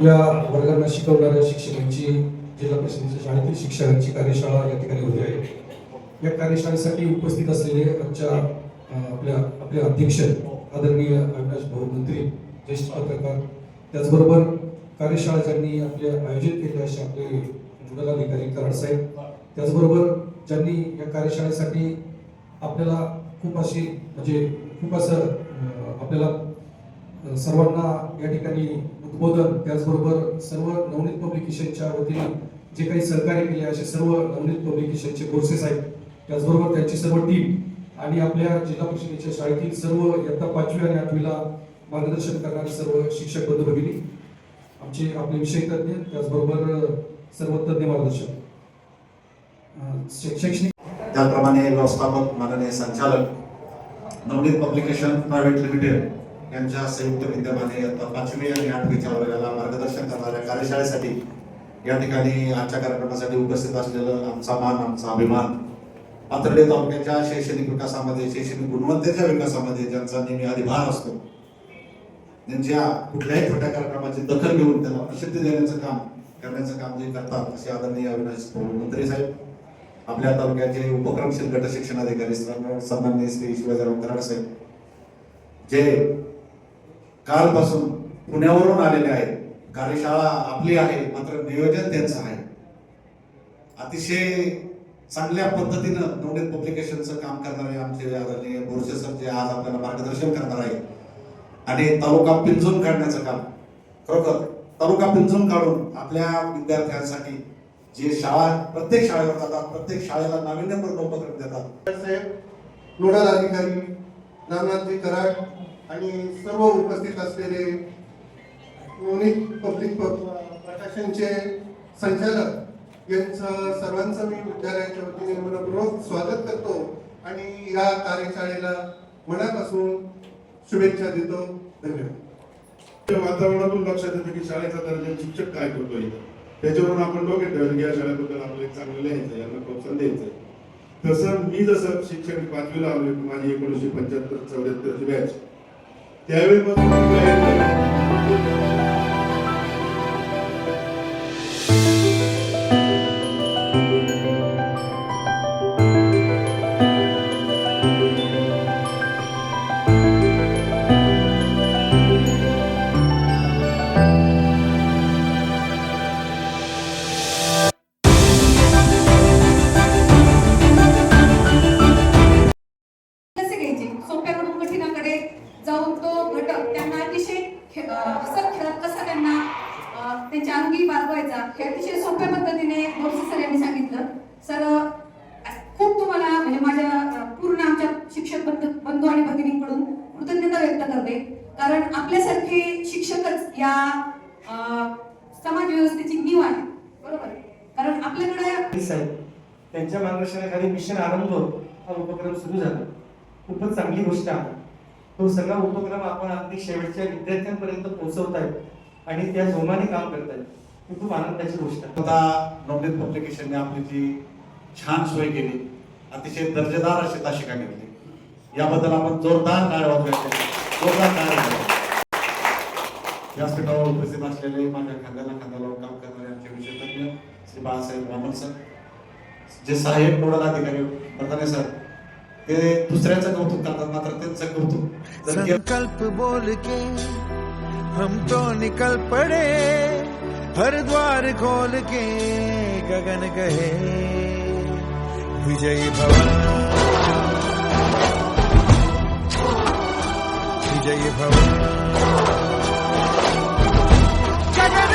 आपल्या वर्गांना शिकवणाऱ्या शिक्षकांची जिल्हा परिषदेच्या शाळेतील शिक्षकांची कार्यशाळा या ठिकाणी होते आहे. या कार्यशाळेसाठी उपस्थित असलेले आमच्या आपल्या आपले अध्यक्ष आदरणीय अविनाश भाऊ मंत्री ज्येष्ठ पत्रकार त्याचबरोबर कार्यशाळा ज्यांनी आपले आयोजित केले असे आपले नोडल कराड साहेब त्याचबरोबर ज्यांनी या कार्यशाळेसाठी आपल्याला खूप अशी म्हणजे खूप असं आपल्याला सर्वांना या ठिकाणी उद्बोधन त्याचबरोबर सर्व नवनीत पब्लिकेशनच्या वतीने जे काही सहकार्य केले असे सर्व नवनीत पब्लिकेशनचे कोर्सेस आहेत. त्याचबरोबर त्यांची सर्व टीम आणि आपल्या जिल्हा परिषदेच्या शाळेतील सर्व इयत्ता पाचवी आणि आठवीला मार्गदर्शन करणारे सर्व शिक्षक बंधू भगिनी आमचे आपले विषय तज्ञ त्याचबरोबर सर्व तज्ज्ञ मार्गदर्शक. शैक्षणिक त्याचप्रमाणे व्यवस्थापक माननीय संचालक नवनीत पब्लिकेशन प्रायव्हेट लिमिटेड यांच्या संयुक्त विद्यमाने आता पाचवी आणि आठवीच्या वर्गाला मार्गदर्शन करणाऱ्या कार्यशाळेसाठी या ठिकाणी आजच्या कार्यक्रमासाठी उपस्थित असलेलं आमचा मान आमचा अभिमान. पाथर्डे तालुक्याच्या शैक्षणिक विकासामध्ये शैक्षणिक गुणवत्तेच्या विकासामध्ये ज्यांचा नेहमी अधिभार असतो त्यांच्या कुठल्याही छोट्या कार्यक्रमाची दखल घेऊन त्यांना प्रसिद्धी देण्याचं काम करण्याचं काम जे करतात असे आदरणीय अविनाश मंत्री साहेब आपल्या तालुक्याचे उपक्रमशील गट शिक्षणाधिकारी सन्मान- सन्माननीय श्री शिवाजीराव कराड साहेब जे कालपासून पुण्यावरून आलेले आहेत. कार्यशाळा आपली आहे मात्र नियोजन त्यांचं आहे. अतिशय चांगल्या पद्धतीनं नवनीत पब्लिकेशनचं काम करणारे आमचे आदरणीय बोरसे सर जे आज आपल्याला मार्गदर्शन करणार आहे आणि तालुका पिंजून काढण्याचं काम. खरोखर तालुका पिंजून काढून आपल्या विद्यार्थ्यांसाठी जे शाळा प्रत्येक शाळेवर जातात प्रत्येक शाळेला नाविन्यपूर्ण उपक्रम देतात. साहेब नोडल अधिकारी रामनाथजी कराड आणि सर्व उपस्थित असलेले युनिक पब्लिक प्रकाशनचे संचालक यांचं सर्वांचं मी विद्यालयाच्या वतीने मनपूर्वक स्वागत करतो आणि या कार्यशाळेला मनापासून शुभेच्छा देतो. धन्यवाद. वातावरणातून लक्षात येतं की शाळेचा दर्जा शिक्षक काय करतोय त्याच्यावरून आपण डोके ठेवलं की या शाळेबद्दल आपलं एक चांगलं लिहायचं यांना प्रोत्साहन द्यायचं तसं मी जसं शिक्षण पाचवीला आलो माझी एकोणीसशे पंच्याहत्तर चौऱ्याहत्तरची बॅच त्यावेळीपासून त्यांच्या अंगी बाळगायचा हे अतिशय सोप्या पद्धतीने बोरसे सर यांनी सांगितलं. सर खूप तुम्हाला म्हणजे माझ्या पूर्ण आमच्या शिक्षक बंधू बंधू आणि भगिनींकडून कृतज्ञता व्यक्त करते. कारण आपल्यासारखे शिक्षकच या समाज व्यवस्थेची नीव आहे. बरोबर? कारण आपल्याकडे साहेब त्यांच्या मार्गदर्शनाखाली मिशन आरंभ हा उपक्रम सुरू झाला. खूपच चांगली गोष्ट आहे. तो सगळा उपक्रम आपण अगदी शेवटच्या विद्यार्थ्यांपर्यंत पोहोचवत आहेत आणि त्या जोमाने काम करतायत. ही खूप आनंदाची गोष्ट आहे. आता नवनीत पब्लिकेशनने आपली जी छान सोय केली अतिशय दर्जेदार अशी ताशिका घेतली. याबद्दल आपण जोरदार टाळ वाजवायचे. जोरदार वाजवायचे. व्यासपीठावर उपस्थित असलेले माझ्या खांद्याला खांदा लावून काम करणारे आमचे विषय तज्ञ श्री बाळासाहेब रामन सर जे सहाय्यक नोडल अधिकारी प्रधाने सर ते दुसऱ्याचं कौतुक करतात मात्र त्यांचं कौतुक संकल्प बोल के हम तो निकल पड़े हर द्वार खोल के गगन कहे। विजय भव विजय भव गगन